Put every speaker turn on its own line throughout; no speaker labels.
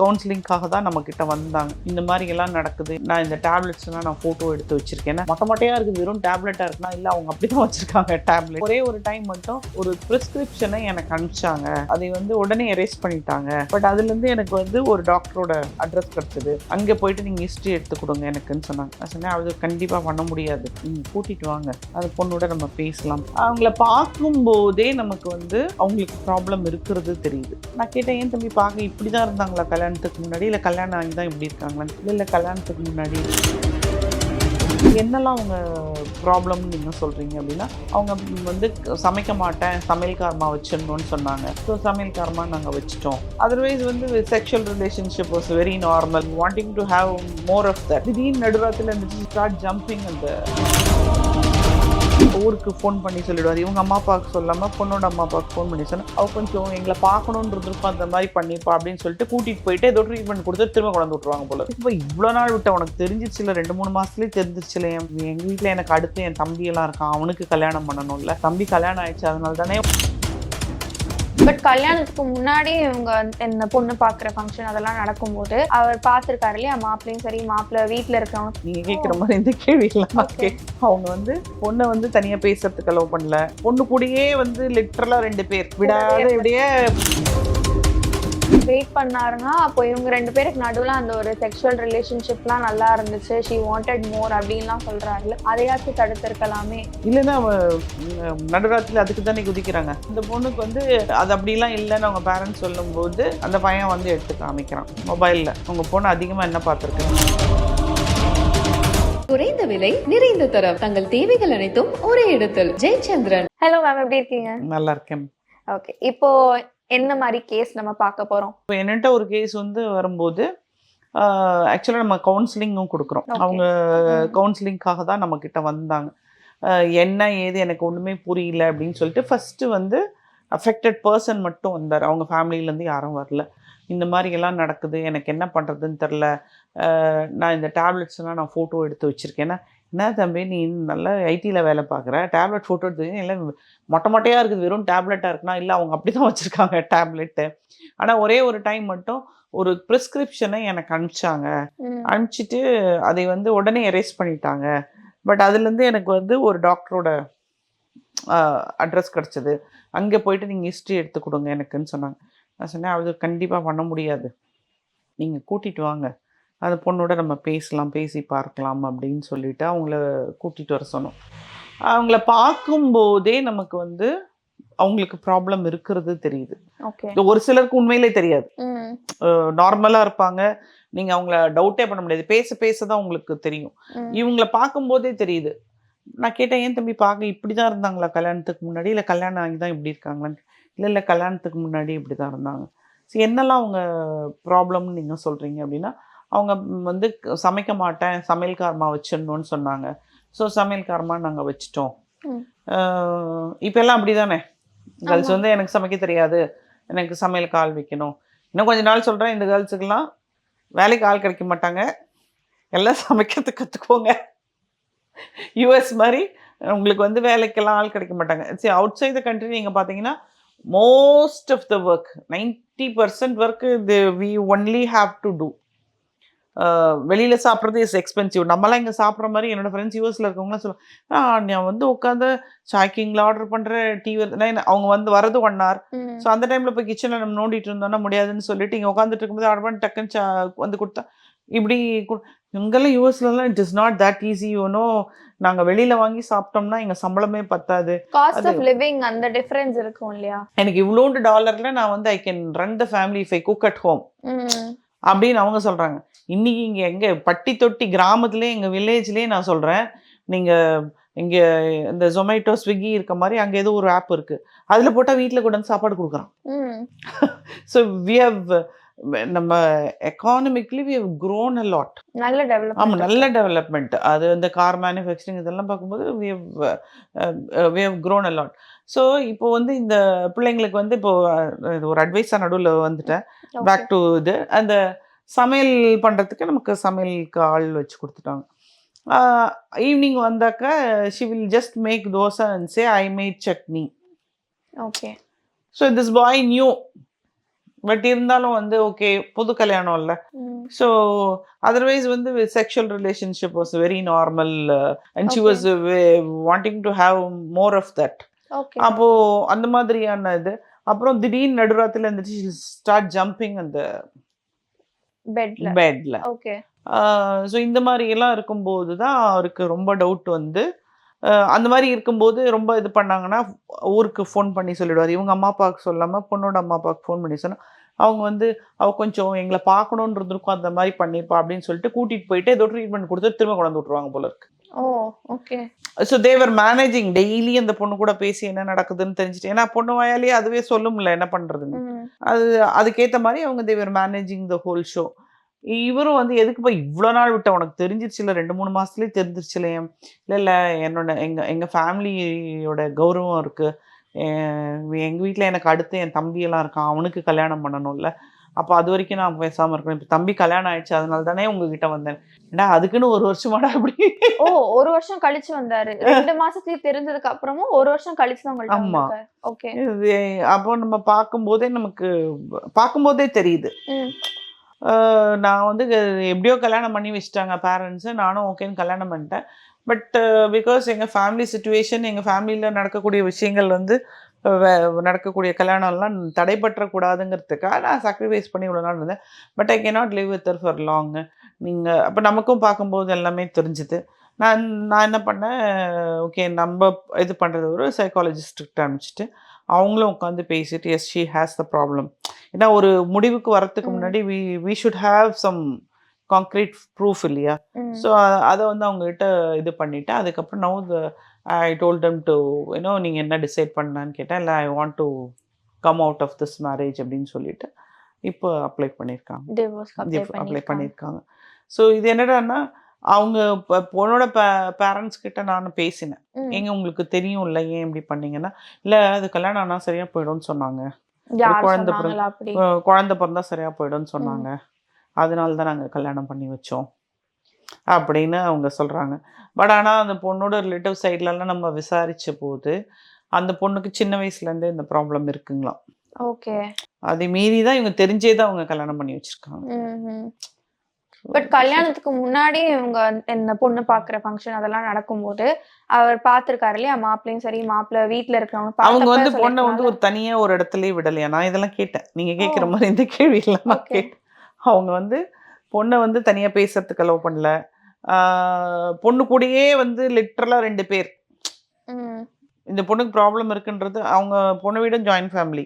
கவுன்சிலிங்காக தான் நம்ம கிட்ட வந்தாங்க. இந்த மாதிரி எல்லாம் நடக்குது. நான் இந்த டேப்லெட்ஸ்லாம் நான் ஃபோட்டோ எடுத்து வச்சிருக்கேன். மொட்டை மொட்டையாக இருக்குது வெறும் டேப்லெட்டாக இருக்குன்னா இல்லை அவங்க அப்படி தான் வச்சிருக்காங்க டேப்லெட் ஒரே ஒரு டைம் மட்டும் ஒரு ப்ரிஸ்கிரிப்ஷனை எனக்கு அனுப்பிச்சாங்க. அதை வந்து உடனே எரேஸ் பண்ணிட்டாங்க. பட் அதுலேருந்து எனக்கு வந்து ஒரு டாக்டரோட அட்ரஸ் கிடச்சிது. அங்கே போயிட்டு நீங்கள் ஹிஸ்ட்ரி எடுத்து கொடுங்க எனக்குன்னு சொன்னாங்க. நான் சொன்னேன் அது கண்டிப்பாக பண்ண முடியாது. நீங்கள் கூட்டிகிட்டு வாங்க. அது பொண்ணோட நம்ம பேசலாம். அவங்கள பார்க்கும்போதே நமக்கு வந்து அவங்களுக்கு ப்ராப்ளம் இருக்கிறது தெரியுது. நான் கேட்டேன் ஏன் தம்பி பார்க்க இப்படி தான் இருந்தாங்களா கல்யாணத்துக்கு முன்னாடி இல்லை கல்யாணம் ஆகி தான் இப்படி இருக்காங்களான்னு இல்லை இல்லை கல்யாணத்துக்கு முன்னாடி. என்னெல்லாம் அவங்க ப்ராப்ளம்னு நீங்கள் சொல்கிறீங்க அப்படின்னா அவங்க வந்து சமைக்க மாட்டேன் சமையல்காரமாக வச்சிடணும்னு சொன்னாங்க. ஸோ சமையல்காரமாக நாங்கள் வச்சுட்டோம். அதர்வைஸ் வந்து sexual relationship was very normal wanting to have more of that திடீர்னு நடுராத்தில் இருந்துச்சு ஸ்டார்ட் ஜம்பிங் அந்த ஊருக்கு ஃபோன் பண்ணி சொல்லிடுவார். இவங்க அம்மா அப்பாவுக்கு சொல்லாமல் பொண்ணோட அம்மா அப்பாவுக்கு ஃபோன் பண்ணி சொன்னால் அவள் கொஞ்சம் எங்களை பார்க்கணுன்றதுக்கும் அந்த மாதிரி பண்ணிப்பா அப்படின்னு சொல்லிட்டு கூட்டிகிட்டு போயிட்டு ஏதோ ட்ரீட்மெண்ட் கொடுத்து திரும்ப கொண்டு விட்டுருவாங்க போல. இப்போ இவ்வளோ நாள் விட்ட உனக்கு இல்லை? ரெண்டு மூணு மாதத்துலேயே தெரிஞ்சிச்சு இல்லை எங்கள் வீட்டில் எனக்கு அடுத்து என் தம்பியெல்லாம் இருக்கான். அவனுக்கு கல்யாணம் பண்ணணும்ல. தம்பி கல்யாணம் ஆயிடுச்சு அதனால தானே
பட் கல்யாணத்துக்கு முன்னாடி இவங்க இந்த பொண்ணு பாக்குற ஃபங்க்ஷன் அதெல்லாம் நடக்கும்போது அவர் பார்த்திருக்காரு இல்லையா? மாப்பிள்ளையும் சரி மாப்பிள்ளை வீட்டுல இருக்கவங்க
நீங்க கேட்குற மாதிரி இந்த கேட்க அவங்க வந்து பொண்ணை வந்து தனியா பேசுறதுக்கு அலோவ் பண்ணல. பொண்ணு கூடயே வந்து லிட்டரலா ரெண்டு பேர். விடாத இப்படியே
வெயிட் பண்ணாருன்னா அப்போ இவங்க ரெண்டு பேருக்கு நடுவுல அந்த ஒரு செக்ஷுவல் ரிலேஷன்ஷிப்லாம் நல்லா இருந்துச்சு. ஷி வாண்டட் மோர் அப்படின்லாம் சொல்றாருல அதையாச்சும் தடுத்திருக்கலாமே?
இல்லைன்னா அவன் நடுராத்திரில அதுக்கு தானே குதிக்கிறாங்க. இந்த பொண்ணுக்கு வந்து அது அப்படிலாம் இல்லைன்னு அவங்க பேரண்ட்ஸ் சொல்லும்போது அந்த பையன் வந்து எடுத்து காமிக்கிறான். மொபைலில் உங்க பொண்ணு அதிகமாக என்ன பார்த்துருக்காங்க
குறைந்த விலை நிறைந்த தரம். தங்கள் தேவைகள் அனைத்தும் ஒரே இடத்தில். ஜெயச்சந்திரன்.
ஹலோ மேம் எப்படி இருக்கீங்க?
நல்லா இருக்கேன்.
ஓகே இப்போ என்ன மாதிரி கேஸ் நம்ம பார்க்க போறோம்?
இப்போ என்கிட்ட ஒரு கேஸ் வந்து வரும்போது ஆக்சுவலாக நம்ம கவுன்சிலிங்கும் கொடுக்குறோம். அவங்க. கவுன்சிலிங்காக தான் நம்ம கிட்ட வந்தாங்க. என்ன ஏது எனக்கு ஒன்றுமே புரியல அப்படின்னு சொல்லிட்டு ஃபஸ்ட்டு வந்து அஃபெக்டட் பர்சன் மட்டும் வந்தார். அவங்க ஃபேமிலியிலேருந்து யாரும் வரல. இந்த மாதிரி எல்லாம் நடக்குது. எனக்கு என்ன பண்ணுறதுன்னு தெரில நான் இந்த டேப்லெட்ஸ்லாம் நான் ஃபோட்டோ எடுத்து வச்சுருக்கேன். ஏன்னா என்ன தம்பி நீ நல்ல ஐடியில் வேலை பார்க்குற? டேப்லெட் ஃபோட்டோ எடுத்து எல்லாம் மொட்டை மொட்டையாக இருக்குது. வெறும் டேப்லெட்டாக இருக்குன்னா இல்லை அவங்க அப்படி தான் வச்சுருக்காங்க டேப்லெட்டு ஆனால் ஒரே ஒரு டைம் மட்டும் ஒரு ப்ரிஸ்கிரிப்ஷனை எனக்கு அனுப்பிச்சாங்க. அனுப்பிச்சிட்டு அதை வந்து உடனே எரேஸ் பண்ணிட்டாங்க. பட் அதுலேருந்து எனக்கு வந்து ஒரு டாக்டரோட அட்ரஸ் கிடச்சிது. அங்கே போயிட்டு நீங்கள் ஹிஸ்ட்ரி எடுத்து கொடுங்க எனக்குன்னு சொன்னாங்க. நான் சொன்னேன் அது கண்டிப்பாக பண்ண முடியாது. நீங்கள் கூட்டிகிட்டு வாங்க. அந்த பொண்ணோட நம்ம பேசலாம் பேசி பார்க்கலாம் அப்படின்னு சொல்லிட்டு அவங்கள கூட்டிகிட்டு வர சொன்னோம். அவங்கள பார்க்கும்போதே நமக்கு வந்து அவங்களுக்கு ப்ராப்ளம் இருக்கிறது தெரியுது. ஒரு சிலருக்கு உண்மையிலே தெரியாது.
ம்.
நார்மலாக இருப்பாங்க. நீங்கள் அவங்கள டவுட்டே பண்ண முடியாது. பேச பேச தான் உங்களுக்கு தெரியும். இவங்கள பார்க்கும்போதே தெரியுது. நான் கேட்டேன் ஏன் தம்பி பார்க்க இப்படி தான் இருந்தாங்களா கல்யாணத்துக்கு முன்னாடி? இல்லை கல்யாணம் ஆகி தான் இப்படி இருக்காங்களான்னு? இல்லை இல்லை கல்யாணத்துக்கு முன்னாடி இப்படி தான் இருந்தாங்க. சரி என்னெல்லாம் அவங்க ப்ராப்ளம்னு நீங்கள் சொல்கிறீங்க அப்படின்னா அவங்க வந்து சமைக்க மாட்டேன் சமையல்காரமா வச்சிடணும்னு சொன்னாங்க. ஸோ சமையல்காரமா நாங்கள் வச்சிட்டோம்.
ம்.
இப்போ எல்லாம் அப்படி தானே கேர்ள்ஸ். வந்து எனக்கு சமைக்க தெரியாது. எனக்கு சமையலுக்கு ஆள் வைக்கணும். இன்னும் கொஞ்ச நாள் சொல்கிறேன் இந்த கேர்ள்ஸுக்கெல்லாம் வேலைக்கு ஆள் கிடைக்க மாட்டாங்க. எல்லாம் சமைக்கிறதுக்கு கற்றுக்கோங்க யூஎஸ் மாதிரி உங்களுக்கு வந்து வேலைக்கெல்லாம் ஆள் கிடைக்க மாட்டாங்க. சரி அவுட் சைட் த கண்ட்ரி நீங்கள் பார்த்தீங்கன்னா most of the work ninety percent work இது we only have to do வெளியில் சாப்பிட்றது இஸ் எக்ஸ்பென்சிவ் நம்மளாம் இங்கே சாப்பிட்ற மாதிரி என்னோட ஃப்ரெண்ட்ஸ் யூஎஸில் இருக்கவங்களாம் சொல்லுவாங்க நான் வந்து உட்காந்து ஷாக்கிங்கில் ஆர்டர் பண்ணுற டிவி அவங்க வந்து வரது ஒன் ஹவர். ஸோ அந்த டைமில் போய் கிச்சனில் நம்ம நோண்டிட்டு இருந்தோம்னா முடியாதுன்னு சொல்லிட்டு இங்கே உட்காந்துட்டு இருக்கும்போது ஆர்டர் பண்ணி டக்குன்னு வந்து கொடுத்தா இப்படி இங்கெல்லாம் யூஎஸ்லலாம் it is not that easy you know நாங்கள் வெளியில் வாங்கி சாப்பிட்டோம்னா எங்கள் சம்பளமே பத்தாது.
காஸ்ட் ஆஃப் லிவிங் அந்த டிஃபரன்ஸ் இருக்கும் இல்லையா?
எனக்கு இவ்வளோண்டு டாலரில் நான் வந்து I can run the family if I cook at home அப்படின்னு அவங்க சொல்கிறாங்க இன்னைக்கு இங்கே எங்கே பட்டி தொட்டி கிராமத்துலேயே எங்கள் வில்லேஜ்லேயே நான் சொல்கிறேன் நீங்கள் இங்கே இந்த ஜொமேட்டோ ஸ்விக்கி இருக்க மாதிரி அங்கே ஏதோ ஒரு ஆப் இருக்குது அதில் போட்டால் வீட்டில் கூட வந்து சாப்பாடு கொடுக்குறான். ஸோ வி ஹவ் நம்ம economically we have grown a lot
நல்ல டெவலப்
ஆமாம் நல்ல டெவலப்மெண்ட் அது இந்த கார் மேனுஃபேக்சரிங் இதெல்லாம் பார்க்கும்போது we have we have grown a lot so இப்போ வந்து இந்த பிள்ளைங்களுக்கு வந்து இப்போ இது ஒரு அட்வைஸாக நடுவில் வந்துட்டேன். பேக் டு இது. அந்த சமையல் பண்ணுறதுக்கு நமக்கு சமையலுக்கு ஆள் வச்சு கொடுத்துட்டாங்க. Evening வந்தாக்க she will just make dosa and say I made chutney.
Okay
so this boy new but இருந்தாலும் வந்து ஓகே புது கல்யாணம் இல்லை. ஸோ அதர்வைஸ் வந்து sexual relationship was very normal and she. Was wanting to have more of that அப்போ அந்த மாதிரியான இது. அப்புறம் திடீர்னு நடுராத்திரில இருந்துச்சு ஸ்டார்ட் ஜம்பிங் அந்த
பெட்ல.
பெட்ல.
ஓகே.
ஸோ இந்த மாதிரி எல்லாம் இருக்கும்போது தான் அவருக்கு ரொம்ப டவுட் வந்து அந்த மாதிரி இருக்கும்போது ரொம்ப இது பண்ணாங்கன்னா ஊருக்கு ஃபோன் பண்ணி சொல்லிடுவார். இவங்க அம்மா அப்பாவுக்கு சொல்லாமல் பொண்ணோட அம்மா அப்பாவுக்கு ஃபோன் பண்ணி சொன்னா அவங்க வந்து அவ கொஞ்சம் எங்களை பார்க்கணுன்னு இருந்திருக்கும் அந்த மாதிரி பண்ணியிருப்பா அப்படின்னு சொல்லிட்டு கூட்டிட்டு போயிட்டு ஏதோ ட்ரீட்மெண்ட் கொடுத்து திரும்ப கொண்டு வந்து விட்ருவாங்க போல இருக்கு.
ஓ okay
so they're managing daily அந்த பொண்ணு கூட பேசி என்ன நடக்குதுன்னு தெரிஞ்சுட்டு ஏன்னா பொண்ணு வாயாலேயே அதுவே சொல்லும்ல என்ன பண்றதுன்னு. அது அதுக்கேற்ற மாதிரி அவங்க they're managing the whole show இவரும் வந்து எதுக்கு போய் இவ்வளோ நாள் விட்ட? உனக்கு தெரிஞ்சிருச்சு இல்லை? ரெண்டு மூணு மாசத்துலயே தெரிஞ்சிருச்சுல ஏன் இல்லை இல்லை என்னோட எங்க எங்க ஃபேமிலியோட கௌரவம் இருக்கு. எ- எங்க வீட்டில் எனக்கு அடுத்து என் தம்பியெல்லாம் இருக்கான். அவனுக்கு கல்யாணம் பண்ணணும்ல. அப்போ அது வரைக்கும் நான் பேசாம இருக்கணும். இப்போ தம்பி கல்யாணம் ஆயிடுச்சு அதனால தானே உங்ககிட்ட வந்தேன். ஏன்னா அதுக்குன்னு ஒரு வருஷமாடா அப்படி.
ஓ ஒரு வருஷம் கழிச்சு வந்தாரு. ரெண்டு மாசத்துக்கு தெரிஞ்சதுக்கு அப்புறமும் ஒரு வருஷம் கழிச்சு தான் உங்கள்ட்ட
ஆமா.
ஓகே.
இது அப்போ நம்ம பார்க்கும்போதே நமக்கு பார்க்கும்போதே தெரியுது. நான் வந்து எப்படியோ கல்யாணம் பண்ணி வச்சுட்டாங்க பேரண்ட்ஸு நானும் ஓகேன்னு கல்யாணம் பண்ணிட்டேன். பட் பிகாஸ் எங்கள் ஃபேமிலி சுச்சுவேஷன் எங்கள் ஃபேமிலியில் நடக்கக்கூடிய விஷயங்கள் வந்து நடக்கக்கூடிய கல்யாணம்லாம் தடைபற்றக்கூடாதுங்கிறதுக்காக நான் சாக்ரிஃபைஸ் பண்ணி இவ்வளோ நாள் இருந்தேன் but I cannot live with for long நீங்கள் அப்போ நமக்கும் பார்க்கும்போது எல்லாமே தெரிஞ்சுது. நான் நான் என்ன பண்ணேன்? ஓகே நம்ம இது பண்ணுறது ஒரு சைக்காலஜிஸ்ட்டுக்கிட்ட அனுப்பிச்சிட்டு அவங்களும் உட்காந்து பேசிட்டு yes she has the problem ஏன்னா ஒரு முடிவுக்கு வரத்துக்கு. முன்னாடி we we should have some concrete proof இல்லையா? ஸோ அதை வந்து அவங்ககிட்ட இது பண்ணிவிட்டு அதுக்கப்புறம் now I told them to you know நீங்கள் என்ன டிசைட் பண்ணலான்னு கேட்டேன். இல்லை I want to come out of this marriage அப்படின்னு சொல்லிட்டு இப்போ அப்ளை பண்ணியிருக்காங்க.
அப்ளை
பண்ணியிருக்காங்க. ஸோ இது என்னடான்னா அவங்க பொண்ணோட பேரண்ட்ஸ் கிட்ட நான் பேசினேன்.
ம்.
ஏங்க உங்களுக்கு தெரியும் இல்லை? ஏன் இப்படி பண்ணீங்கன்னா இல்லை அது கல்யாணம் ஆனால் சரியாக போயிடும்னு சொன்னாங்க. குழந்தை குழந்தை பிறந்தா சரியா போயிடும்னு சொன்னாங்க. அதனால தான் நாங்கள் கல்யாணம் பண்ணி வச்சோம். அப்படின்னு அவங்க சொல்றாங்க. பட் ஆனால் அந்த பொண்ணோட ரிலேட்டிவ் சைட்லலாம் நம்ம விசாரிச்ச போது அந்த பொண்ணுக்கு சின்ன வயசுலேருந்தே இந்த ப்ராப்ளம் இருக்குங்களாம்.
ஓகே.
அதை மீறி தான் இவங்க தெரிஞ்சே தான் அவங்க கல்யாணம் பண்ணி வச்சிருக்காங்க.
பட் கல்யாணத்துக்கு முன்னாடி இவங்க இந்த பொண்ணு பாக்குற ஃபங்க்ஷன் அதெல்லாம் நடக்கும்போது அவர் பார்த்திருக்காரு இல்லையா மாப்பிள்ளையும் சரி மாப்பிள்ளை வீட்ல இருக்கிறவங்க
அவங்க வந்து பொண்ணை வந்து ஒரு தனியா ஒரு இடத்துலயே விடலையா? நான் இதெல்லாம் கேட்டேன். நீங்க கேட்குற மாதிரி இந்த நான்
Okay.
கேட்டேன். அவங்க வந்து பொண்ணை வந்து தனியா பேசுறதுக்கு அலோவ் பண்ணல. பொண்ணு கூடயே வந்து லிட்ரலா ரெண்டு பேர். இந்த பொண்ணுக்கு ப்ராப்ளம் இருக்குன்றது அவங்க பொண்ணு வீடும் ஜாயின்ட் ஃபேமிலி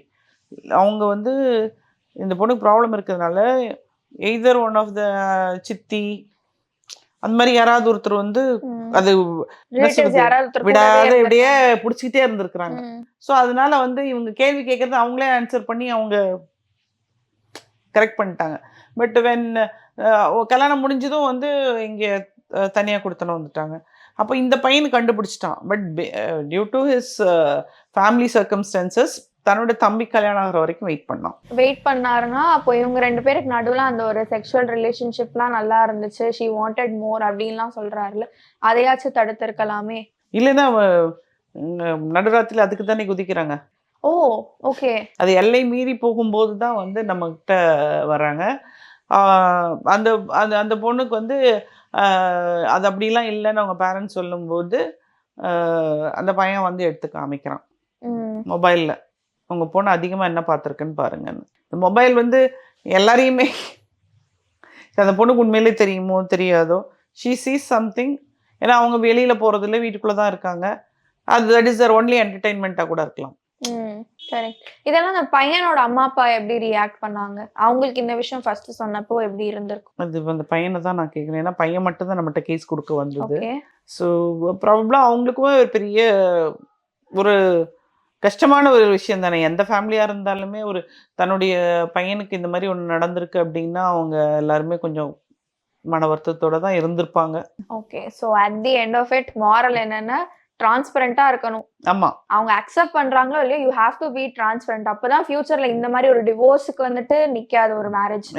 அவங்க வந்து இந்த பொண்ணுக்கு ப்ராப்ளம் இருக்கிறதுனால எய்தர் ஒன் ஆஃப் த சித்தி அந்த மாதிரி யாராவது ஒருத்தர் வந்து. அது விடாத இப்படியே. பிடிச்சிக்கிட்டே இருந்திருக்கிறாங்க. ஸோ அதனால வந்து இவங்க கேள்வி கேட்கறது அவங்களே ஆன்சர் பண்ணி அவங்க கரெக்ட் பண்ணிட்டாங்க. பட் வென் கல்யாணம் முடிஞ்சதும் வந்து இங்கே தனியாக கொடுத்தனும் வந்துட்டாங்க. அப்போ இந்த பையன் கண்டுபிடிச்சிட்டான். But due to his family circumstances தன்னோட தம்பி கல்யாணம் ஆகிற வரைக்கும் வெயிட் பண்ணான்.
வெயிட் பண்ணாருன்னா அப்போ இவங்க ரெண்டு பேருக்கு நடுவுல அந்த ஒரு செக்ஷுவல் ரிலேஷன்ஷிப்லாம் நல்லா இருந்துச்சு. ஷி வாண்டட் மோர் அப்படின்லாம் சொல்றாருல. அதையாச்சும் தடுத்திருக்கலாமே.
இல்லைன்னா நடுராத்திரில அதுக்கு தானே குதிக்கிறாங்க.
Oh okay.
அது எல்லை மீறி போகும்போது தான் வந்து நம்மக்கிட்ட வராங்க அந்த அந்த அந்த பொண்ணுக்கு வந்து அது அப்படிலாம் இல்லைன்னு அவங்க பேரண்ட்ஸ் சொல்லும்போது அந்த பையன் வந்து எடுத்து காமிக்கிறான். மொபைலில். உங்கள் பொண்ணு அதிகமாக என்ன பார்த்துருக்குன்னு பாருங்கன்னு. இந்த மொபைல் வந்து எல்லாரையுமே அந்த பொண்ணுக்கு உண்மையிலே தெரியுமோ தெரியாதோ ஷீ சீஸ் சம்திங் ஏன்னா அவங்க வெளியில் போகிறதில்ல வீட்டுக்குள்ளே தான் இருக்காங்க. அது தட் இஸ் தர் ஒன்லி என்டர்டெயின்மெண்ட்டாக கூட இருக்கலாம்.
ம் கரெக்ட் இதெல்லாம் அந்த பையனோட அம்மா அப்பா எப்படி ரியாக்ட் பண்ணாங்க? அவங்களுக்கு இந்த விஷயம் ஃபர்ஸ்ட் சொன்னப்போ எப்படி இருந்திருக்கும்?
அது அந்த பையனை தான் நான் கேட்குறேன் ஏன்னா பையன் மட்டும் தான் நம்மகிட்ட கேஸ் கொடுக்க வந்தது. ஸோ ப்ராபப்ளாக அவங்களுக்குமே ஒரு பெரிய ஒரு கஷ்டமான ஒரு விஷயம் தானே. எந்த ஃபேமிலியாக இருந்தாலுமே ஒரு தன்னுடைய பையனுக்கு இந்த மாதிரி ஒன்று நடந்திருக்கு அப்படின்னா அவங்க எல்லாருமே கொஞ்சம் மன வருத்தத்தோட தான் இருந்திருப்பாங்க.
Okay so at the end of it moral என்னன்னா டிரான்ஸ்பரண்டா இருக்கணும்.
ஆமாம்
அவங்க அக்செப்ட் பண்றாங்களோ இல்லையோ you have to be transparent அப்பதான் ஃபியூச்சர்ல இந்த மாதிரி ஒரு டிவோர்ஸுக்கு வந்துட்டு நிக்காது ஒரு மேரேஜ்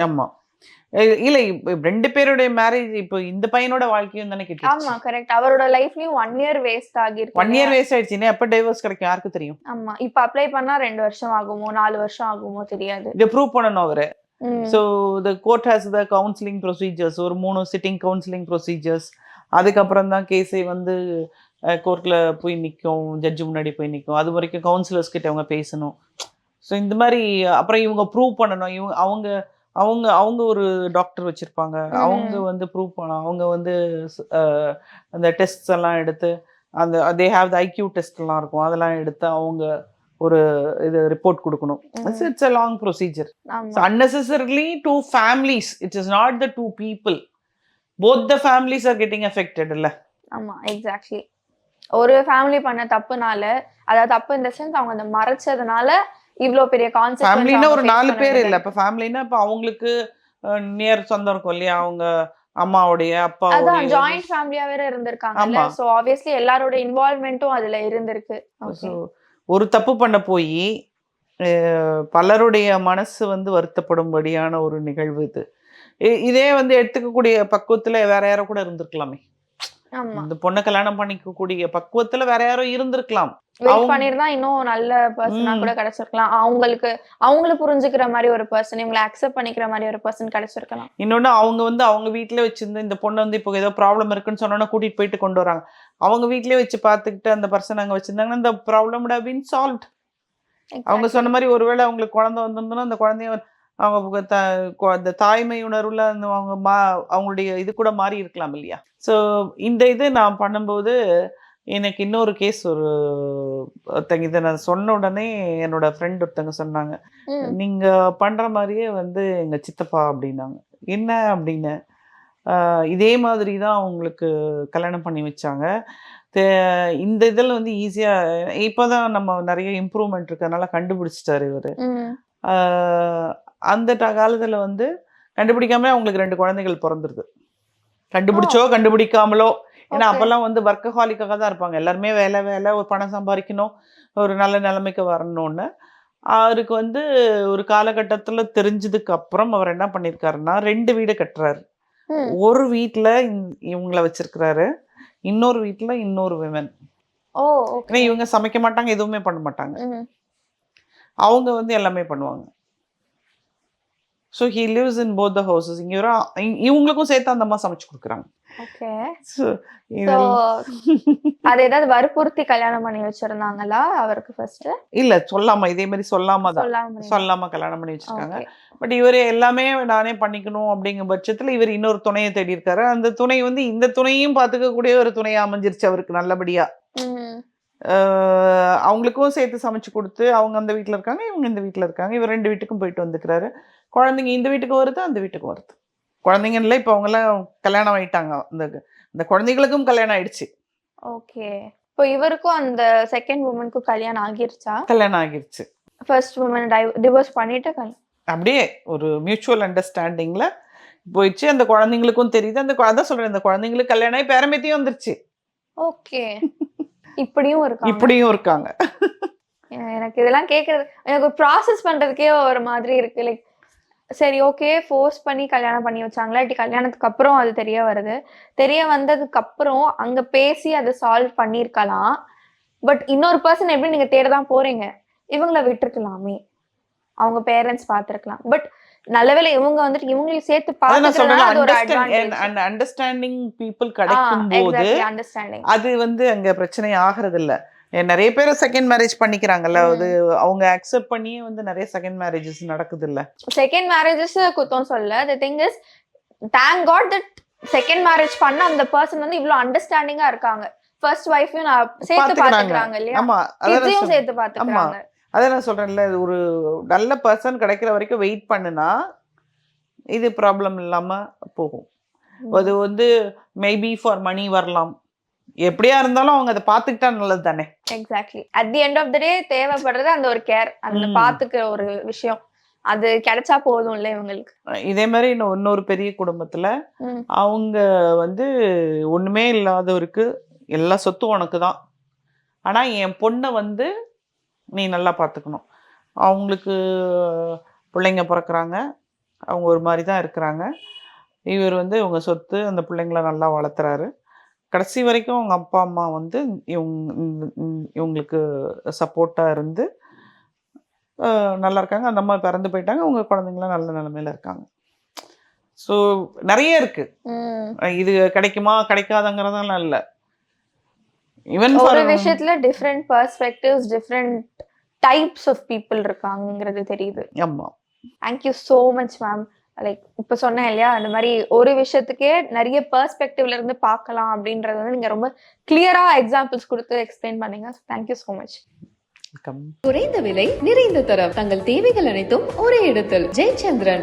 அஹ் இல்ல இப்ப ரெண்டு பேருடைய மேரேஜ் இப்போ இந்த பையனோட வாழ்க்கையும் தானே
ஆமா
கிட்ட
கரெக்ட் அவரோட லைஃப்லயும் ஒன் இயர் வேஸ்ட் ஆகிருக்கு
ஒன் இயர் வேஸ்ட் ஆயிடுச்சுன்னா எப்ப டைவர்ஸ் கிடைக்கும்? யாருக்கு தெரியும்?
ஆமா. இப்ப அப்ளை பண்ணா ரெண்டு வருஷம் ஆகுமோ நாலு வருஷம் ஆகுமோ தெரியாது.
இதை ப்ரூவ் பண்ணணும் அவரு. So the court has the counselling procedures ஒரு மூணு சிட்டிங் கவுன்சிலிங் ப்ரொசீஜர்ஸ் அதுக்கப்புறம் தான் கேஸே வந்து கோர்ட்டில் போய் நிற்கும் ஜட்ஜு முன்னாடி போய் நிற்கும் அது வரைக்கும் கவுன்சிலர்ஸ் கிட்ட அவங்க பேசணும். ஸோ இந்த மாதிரி அப்புறம் இவங்க ப்ரூவ் பண்ணணும். இவங்க அவங்க அவங்க அவங்க ஒரு டாக்டர் வச்சுருப்பாங்க. அவங்க வந்து ப்ரூவ் பண்ண அவங்க வந்து அந்த டெஸ்ட்ஸ் எல்லாம் எடுத்து அந்த தே ஹாவ் த ஐக்யூ டெஸ்ட்லாம் இருக்கும். அதெல்லாம் எடுத்து அவங்க ஒரு இது ரிப்போர்ட் கொடுக்கணும். It's a long procedure unnecessarily two families. It is not the two people. Both the families are getting affected. இல்ல?
ஆமா எக்ஸாக்ட்லி ஒரு ஃபேமிலி பண்ண தப்புனால அதாவது தப்பு இந்த சென்ஸ் அவங்க அதை மறைச்சதுனால இவ்ளோ பெரிய
ஃபேமிலினா ஒரு நாலு பேர் இல்ல.
கான்செப்ட்
இப்ப ஃபேமிலினா இப்ப அவங்களுக்கு நியர் சொந்தம் இருக்கும் இல்லையா? அவங்க அம்மாவுடைய
அதான்
அப்பாவுடைய
ஜாயிண்ட் ஃபேமிலியா வேற இருந்திருக்காங்கல்ல.
ஆமா.
சோ ஆப்வியஸ்லி எல்லாரோட இன்வால்வ்மெண்ட்டும் அதுல இருந்திருக்கு.
ஒரு தப்பு பண்ண போய் பலருடைய மனசு வந்து வருத்தப்படும்படியான ஒரு நிகழ்வு இது. இதே வந்து எடுத்துக்கக்கூடிய பக்குவத்துல வேற யாரோ கூட இருந்திருக்கலாமே. இந்த பொண்ணை கல்யாணம் பண்ணிக்கக்கூடிய பக்குவத்துல வேற யாரோ இருந்திருக்கலாம்.
வெயிட் பண்ணிருந்தா இன்னும் நல்ல பர்சனா. கூட கிடைச்சிருக்கலாம். அவங்களுக்கு அவங்கள புரிஞ்சுக்கிற மாதிரி ஒரு பர்சன் இவங்களை அக்செப்ட் பண்ணிக்கிற மாதிரி ஒரு பர்சன் கிடைச்சிருக்கலாம்.
இன்னொன்னு அவங்க வந்து அவங்க வீட்ல வச்சிருந்து இந்த பொண்ணு வந்து இப்போ ஏதோ ப்ராப்ளம் இருக்குன்னு சொன்னோன்னா கூட்டிட்டு போயிட்டு கொண்டு வராங்க. அவங்க வீட்லயே வச்சு பார்த்துக்கிட்டு அந்த பர்சன் அங்க வச்சிருந்தாங்கன்னா இந்த ப்ராப்ளம் பீன் சால்வ் அவங்க சொன்ன மாதிரி ஒருவேளை அவங்களுக்கு குழந்தை வந்திருந்தோன்னா அந்த குழந்தைய அவங்க த அந்த தாய்மை உணர்வுல அந்த அவங்க மா அவங்களுடைய இது கூட மாறி இருக்கலாம் இல்லையா? ஸோ இந்த இது நான் பண்ணும்போது எனக்கு இன்னொரு கேஸ் ஒரு ஒருத்தங்க இதை நான் சொன்ன உடனே என்னோட ஃப்ரெண்ட் ஒருத்தங்க சொன்னாங்க. நீங்க பண்ற மாதிரியே வந்து எங்க சித்தப்பா அப்படின்னாங்க. என்ன அப்படின்னு? இதே மாதிரி தான் அவங்களுக்கு கல்யாணம் பண்ணி வச்சாங்க. இந்த இதில் வந்து ஈஸியாக இப்போ தான் நம்ம நிறைய இம்ப்ரூவ்மெண்ட் இருக்கறனால கண்டுபிடிச்சிட்டாரு இவர். அந்த காலத்தில் வந்து கண்டுபிடிக்காம அவங்களுக்கு ரெண்டு குழந்தைகள் பிறந்துருது. கண்டுபிடிச்சோ கண்டுபிடிக்காமலோ. ஏன்னா. அப்போல்லாம் வந்து வர்க்கஹாலிக்காக தான் இருப்பாங்க. எல்லாருமே வேலை வேலை ஒரு பணம் சம்பாதிக்கணும் ஒரு நல்ல நிலைமைக்கு வரணும்னு. அவருக்கு வந்து ஒரு காலகட்டத்தில் தெரிஞ்சதுக்கு அப்புறம் அவர் என்ன பண்ணியிருக்காருன்னா ரெண்டு வீடு கட்டுறாரு. ஒரு வீட்டில் இவங்கள வச்சிருக்கிறாரு. இன்னொரு வீட்டில் இன்னொரு விமன் இவங்க சமைக்க மாட்டாங்க எதுவுமே பண்ண மாட்டாங்க. அவங்க வந்து எல்லாமே பண்ணுவாங்க. So he lives in both the houses இங்கே இவங்களுக்கும் சேர்த்து அந்த அம்மா சமைச்சு கொடுக்குறாங்க.
அது ஏதாவது வற்புறுத்தி கல்யாணம் பண்ணி வச்சிருந்தாங்களா அவருக்கு ஃபர்ஸ்ட்
இல்ல சொல்லாம இதே மாதிரி சொல்லாம தான்.
சொல்லாம
கல்யாணம் பண்ணி வச்சிருக்காங்க. பட் இவர் எல்லாமே நானே பண்ணிக்கணும் அப்படிங்கிற பட்சத்துல இவர் இன்னொரு துணையை தேடி இருக்காரு. அந்த துணை வந்து இந்த துணையும் பார்த்துக்கக்கூடிய ஒரு துணையா அமைஞ்சிருச்சு அவருக்கு நல்லபடியா. அவங்களுக்கும் சேர்த்து சமைச்சு கொடுத்து அவங்க அந்த வீட்ல இருக்காங்க இவங்க இந்த வீட்ல இருக்காங்க. இவர் ரெண்டு வீட்டுக்கும் போயிட்டு வந்துக்கிறாரு. குழந்தைங்க இந்த வீட்டுக்கு வருது அந்த வீட்டுக்கு வருது. குழந்தைங்க இல்லை இப்போ அவங்கெல்லாம் கல்யாணம் ஆயிட்டாங்க. அந்த அந்த குழந்தைகளுக்கும் கல்யாணம் ஆயிடுச்சு.
ஓகே. இப்போ இவருக்கும் அந்த செகண்ட் உமனுக்கும் கல்யாணம் ஆகிருச்சா?
கல்யாணம் ஆகிருச்சு.
ஃபர்ஸ்ட் உமன் டிவோர்ஸ் பண்ணிட்டு கல்-
அப்படியே ஒரு மியூச்சுவல் அண்டர்ஸ்டாண்டிங்ல போயிடுச்சு. அந்த குழந்தைங்களுக்கும் தெரியுது. அந்த அதான் சொல்றேன் இந்த குழந்தைங்களுக்கு கல்யாணம் ஆகி பேரம்பேத்தியும் வந்துருச்சு.
ஓகே. இப்படியும் இருக்காங்க.
இப்படியும் இருக்காங்க.
எனக்கு இதெல்லாம் கேக்குறது எனக்கு ப்ராசஸ் பண்றதுக்கே ஒரு மாதிரி இருக்கு. லைக் சரி ஓகே ஃபோர்ஸ் பண்ணி கல்யாணம் பண்ணி வச்சாங்களா? இல்லாட்டி கல்யாணத்துக்கு அப்புறம் அது தெரிய வருது. தெரிய வந்ததுக்கு அப்புறம் அங்க பேசி அதை சால்வ் பண்ணிருக்கலாம். பட் இன்னொரு பர்சன் எப்படி நீங்க தேட தான் போறீங்க? இவங்கள விட்டுருக்கலாமே. அவங்க பேரண்ட்ஸ் பார்த்திருக்கலாம். பட் நல்லவேளை இவங்க வந்துட்டு இவங்களையும் சேர்த்து
அண்டர்ஸ்டாண்ட் அண்டர்ஸ்டாண்டிங் பீப்புள் கிடைக்கும் போது அது வந்து அங்க பிரச்சனை ஆகிறது இல்ல நிறைய பேர் செகண்ட் மேரேஜ் பண்ணிக்கிறாங்கல்ல. அது அவங்க அக்செப்ட் பண்ணியே வந்து நிறைய செகண்ட் மேரேஜஸ் நடக்குது இல்ல
செகண்ட் மேரேஜஸ் குத்தம் சொல்ல the thing is thank God that second marriage பண்ண அந்த பர்சன் வந்து இவ்ளோ அண்டர்ஸ்டாண்டிங்கா இருக்காங்க. ஃபர்ஸ்ட் ஒய்ஃபையும் சேர்த்து
பாத்துக்கிறாங்க.
இல்லையா?
ஆமா சொல்றேன்.
சேர்த்து பாத்துக்கிறாங்க
அதான் நான் சொல்றேன்ல ஒரு நல்ல பர்சன் கிடைக்கிற வரைக்கும் வெயிட் பண்ணுனா இது ப்ராப்ளம் இல்லாம போகும். அது வந்து மேபி ஃபார் மணி வரலாம். எப்படியா இருந்தாலும் அவங்க அதை பார்த்துக்கிட்டா நல்லது தானே
exactly at the end of the day தேவைப்படுறது அந்த ஒரு கேர் அந்த. பாத்துக்கிற ஒரு விஷயம். அது கிடைச்சா போதும் இல்ல இவங்களுக்கு.
இதே மாதிரி இன்னும் இன்னொரு பெரிய குடும்பத்துல. அவங்க வந்து ஒண்ணுமே இல்லாதவருக்கு எல்லா சொத்தும் உனக்கு தான் ஆனா என் பொண்ணை வந்து நீ நல்லா பார்த்துக்கணும். அவங்களுக்கு பிள்ளைங்க பிறக்கறாங்க. அவங்க ஒரு மாதிரி தான் இருக்கிறாங்க. இவர் வந்து இவங்க சொத்து அந்த பிள்ளைங்கள நல்லா வளர்த்துறாரு. கடைசி வரைக்கும் அவங்க அப்பா அம்மா வந்து இவங்க இவங்களுக்கு சப்போர்ட்டாக இருந்து நல்லா இருக்காங்க. அந்த அம்மா பிறந்து போயிட்டாங்க. அவங்க குழந்தைங்களாம் நல்ல நிலமையில இருக்காங்க. ஸோ நிறைய இருக்கு. இது கிடைக்குமா கிடைக்காதங்கிறதெல்லாம் இல்லை. ஈவன்
ஒரு விஷயத்துல different perspectives different types of people இருக்காங்கங்கிறது தெரியுது.
ஆமாம்
thank you so much ma'am like இப்போ சொன்னேன் இல்லையா அந்த மாதிரி ஒரு விஷயத்துக்கே நிறைய பெர்ஸ்பெக்டிவ்ல இருந்து பார்க்கலாம் அப்படின்றது வந்து நீங்க ரொம்ப கிளியரா எக்ஸாம்பிள்ஸ் கொடுத்து எக்ஸ்பிளைன் பண்ணீங்க. தேங்க்யூ ஸோ மச்
வெல்கம்
குறைந்த விலை நிறைந்த தரம். தங்கள் தேவைகள் அனைத்தும் ஒரே இடத்தில். ஜெயச்சந்திரன்.